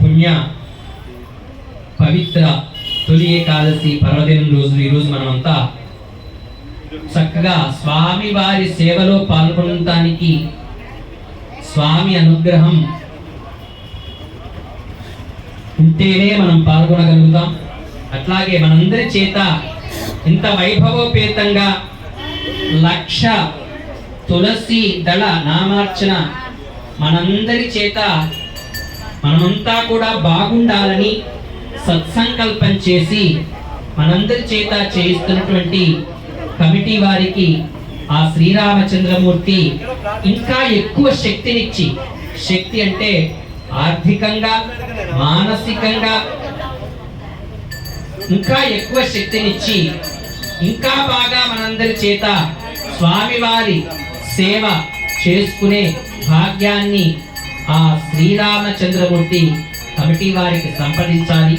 పుణ్య పవిత్ర తొలి ఏకాదశి పర్వదినం రోజు ఈరోజు మనమంతా చక్కగా స్వామి వారి సేవలో పాల్గొనటానికి స్వామి అనుగ్రహం ఉంటేనే మనం పాల్గొనగలుగుతాం. అట్లాగే మనందరి చేత ఇంత వైభవోపేతంగా లక్ష తులసి దళ నామార్చన మనందరి చేత మనమంతా కూడా బాగుండాలని సత్సంకల్పం చేసి మనందరి చేత చేయిస్తున్నటువంటి కమిటీ వారికి ఆ శ్రీరామచంద్రమూర్తి ఇంకా ఎక్కువ శక్తినిచ్చి శక్తి అంటే ఆర్థికంగా మానసికంగా ఇంకా ఎక్కువ శక్తినిచ్చి ఇంకా బాగా మనందరి చేత స్వామివారి సేవ చేసుకునే భాగ్యాన్ని ఆ శ్రీరామచంద్రమూర్తి కమిటీ వారికి సంప్రదించాలి.